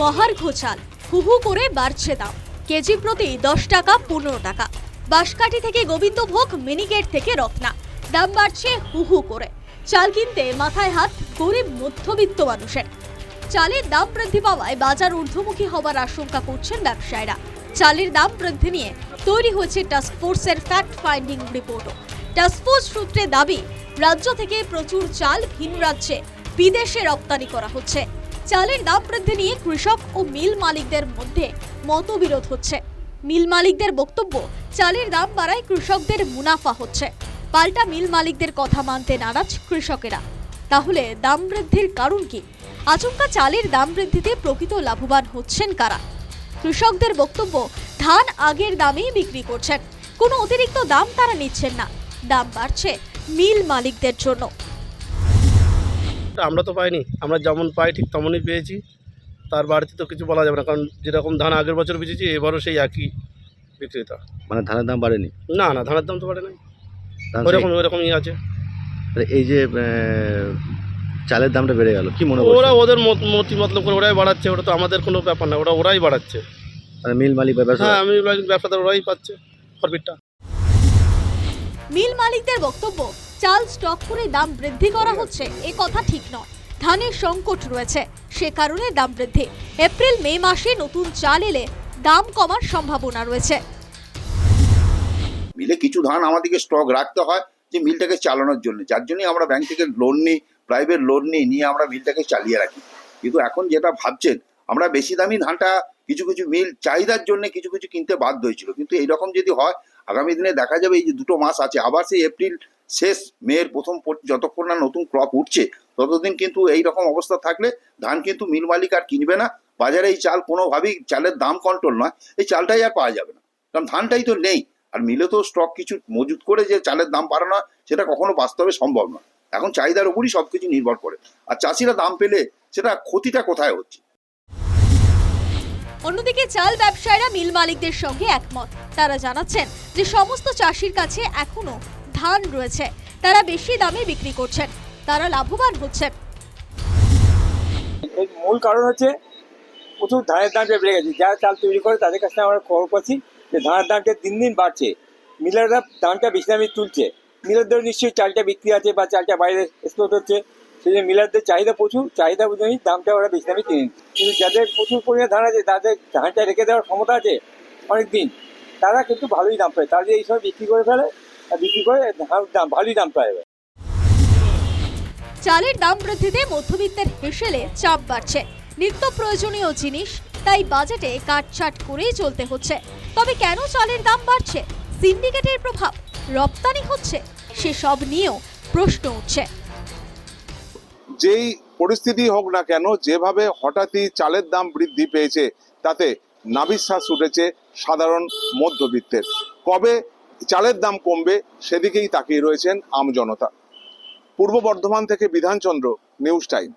মহার্ঘ চাল হু হু করে বাড়ছে দাম। কেজি প্রতি দশ টাকা, পনেরো টাকা। বাঁশকাঠি থেকে গোবিন্দভোগ, মিনিকেট থেকে রত্না। দাম বাড়ছে হু হু করে। চাল কিনতে মাথায় হাত গরিব মধ্যবিত্ত মানুষের। চালের দাম বৃদ্ধি পাওয়ায় বাজার ঊর্ধ্বমুখী হবার আশঙ্কা করছেন ব্যবসায়ীরা। চালের দাম বৃদ্ধি নিয়ে তৈরি হয়েছে টাস্কফোর্সের ফ্যাক্ট ফাইন্ডিং রিপোর্টও। টাস্কফোর্স সূত্রে দাবি, রাজ্য থেকে প্রচুর চাল ভিন রাজ্যে বিদেশে রপ্তানি করা হচ্ছে। চালের দাম বৃদ্ধি নিয়ে কৃষক ও মিল মালিকদের মধ্যে মতবিরোধ হচ্ছে। মিল মালিকদের বক্তব্য চালের দাম বাড়ায় কৃষকদের মুনাফা হচ্ছে। পাল্টা মিল মালিকদের কথা মানতে নারাজ কৃষকেরা। তাহলে দাম বৃদ্ধির কারণ কি? আচমকা চালের দাম বৃদ্ধিতে প্রকৃত লাভবান হচ্ছেন কারা? কৃষকদের বক্তব্য, ধান আগের দামেই বিক্রি করছেন। কোনো অতিরিক্ত দাম তারা নিচ্ছেন না। দাম বাড়ছে মিল মালিকদের জন্য। আমরা তো পাইনি। আমরা যেমন পাই ঠিক তেমনই পেয়েছি। তার বাড়তি তো কিছু বলা যাবে না কারণ যেরকম ধান আগের বছর বেঁচেছি এবারও সেই একই বিক্রেতা। মানে ধানের দাম বাড়েনি? না না ধানের দাম তো বাড়ে নাই ধান ওইরকম ওইরকমই আছে। এই যে চালের দামটা বেড়ে গেল কি মনে ওরা ওদের মত- মতি মতলব করে ওরাই বাড়াচ্ছে ওটা তো আমাদের কোনো ব্যাপার না ওরা ওরাই বাড়াচ্ছে। মানে মিল মালিক বা ব্যবসা হ্যাঁ আমি ব্যবসাদার ওরাই পাচ্ছে প্রফিটটা মিল মালিকদের বক্তব্য চাল স্টক করে দাম বৃদ্ধি করা হচ্ছে, এ কথা ঠিক নয়। ধানের সংকট রয়েছে, সে কারণে দাম বৃদ্ধি। এপ্রিল, মে মাসে নতুন চাল এলে দাম কমার সম্ভাবনা রয়েছে। মিলে কিছু ধান আমাদেরকে স্টক রাখতে হয় যে মিলটাকে চালানোর জন্য। যার জন্যই আমরা ব্যাংক থেকে লোন নিই প্রাইভেট লোন নিই, নিয়ে আমরা মিলটাকে চালিয়ে রাখি। কিন্তু এখন যেটা ভাবছেন, আমরা বেশি দামি ধানটা কিছু কিছু মিল চাহিদার জন্য কিছু কিছু কিনতে বাধ্য হয়েছিল। কিন্তু এইরকম যদি হয় আগামী দিনে দেখা যাবে এই যে দুটো মাস আছে, আবার সেই এপ্রিল শেষ, মেয়ের প্রথম পর- যতক্ষণ না নতুন ক্রপ উঠছে, ততদিন কিন্তু এই রকম অবস্থা থাকলে ধান কিন্তু মিল মালিক আর কিনবে না। বাজারে এই চাল কোনোভাবেই, চালের দাম কন্ট্রোল নয়, এই চালটাই আর পাওয়া যাবে না। কারণ ধানটাই তো নেই, আর মিলে তো স্টক কিছু মজুত করে যে চালের দাম বাড়ানো সেটা কখনো বাস্তবে সম্ভব নয়। এখন চাহিদার উপরই সব কিছু নির্ভর করে। আর চাষিরা দাম পেলে সেটা ক্ষতিটা কোথায় হচ্ছে? অন্যদিকে চাল ব্যবসায়ীরা মিল মালিকদের সঙ্গে একমত। তারা জানাচ্ছেন যে সমস্ত চাষির কাছে এখনও ধান রয়েছে। তারা বেশি দামে বিক্রি করছেন। তারা লাভবান হচ্ছেন। এর মূল কারণ হচ্ছে প্রচুর ধানের দামটা বেড়ে গেছে। যারা চাল তৈরি করে তাদের কাছে আমরা খবর পাচ্ছি যে ধানের দামটা দিন দিন বাড়ছে। মিলাররা দামটা বেশি দামে তুলছে। মিলের মিলারদের নিশ্চয়ই চালটা বিক্রি আছে বা চালটা বাইরে এক্সপোর্ট হচ্ছে। সেই জন্য মিলারদের চাহিদা প্রচুর, চাহিদা অনুযায়ী দামটা ওরা বেশি দামে কিনে কিন্তু যাদের প্রচুর পরিমাণে ধান আছে, তাদের ধানটা রেখে দেওয়ার ক্ষমতা আছে অনেক দিন তারা কিন্তু ভালোই দাম পায়। তারা এই সময় বিক্রি করে ফেলে বিক্রি করে দাম, ভালোই দাম পায়। চালের দাম বৃদ্ধিতে মধ্যবিত্তের হেসেলে চাপ বাড়ছে। নিত্য প্রয়োজনীয় জিনিস, তাই বাজেটে কাটছাট করেই চলতে হচ্ছে। তবে কেন চালের দাম বাড়ছে? সিন্ডিকেটের প্রভাব রপ্তানি হচ্ছে, সেসব নিয়েও প্রশ্ন উঠছে। যেই পরিস্থিতি হোক না কেন, যেভাবে হঠাৎই চালের দাম বৃদ্ধি পেয়েছে, তাতে নাবিশ্বাস উঠেছে সাধারণ মধ্যবিত্তের। কবে চালের দাম কমবে সেদিকেই তাকিয়ে রয়েছেন আমজনতা পূর্ব বর্ধমান থেকে বিধানচন্দ্র, নিউজ টাইম।